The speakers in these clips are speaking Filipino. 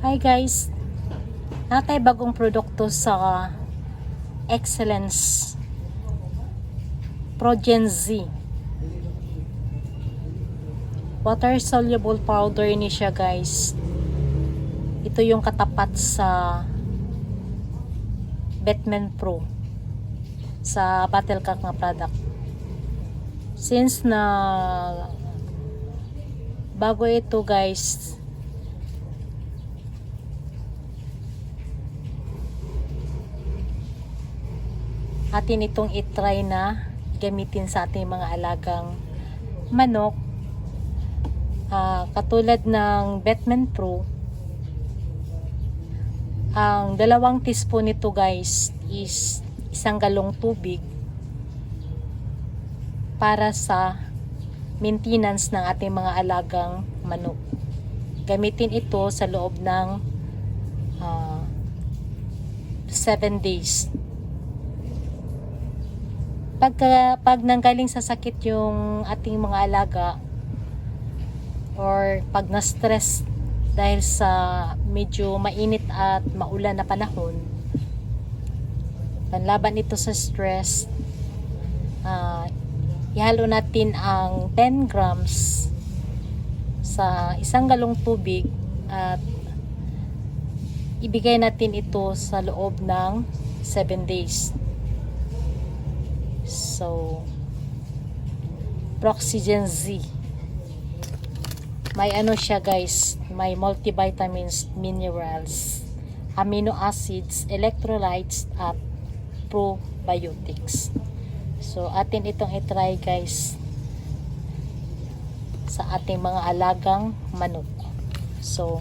Hi guys! Natay bagong produkto sa Excellence Progen Z. Water soluble powder ni siya guys. Ito yung katapat sa Batman Pro sa Battlecock na product. Since na bago ito guys, atin itong itry na gamitin sa ating mga alagang manok Ah, katulad ng Batman Pro. Ang dalawang teaspoon nito guys is isang galong tubig para sa maintenance ng ating mga alagang manok. Gamitin ito sa loob ng 7 days pagka pag nanggaling sa sakit yung ating mga alaga or pag na-stress dahil sa medyo mainit at maulan na panahon panlaban ito sa stress ah, ihalo natin ang 10 grams sa isang galong tubig at ibigay natin ito sa loob ng 7 days so Proxygen Z may ano siya guys, may multivitamins, minerals, amino acids, electrolytes, at probiotics. So, atin itong itry guys sa ating mga alagang manok. So,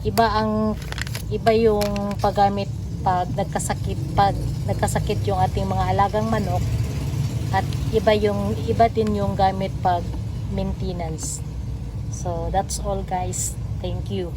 iba ang iba yung paggamit pag nagkasakit pag nagkasakit yung ating mga alagang manok at iba yung iba din yung gamit pag maintenance. So that's all guys. Thank you.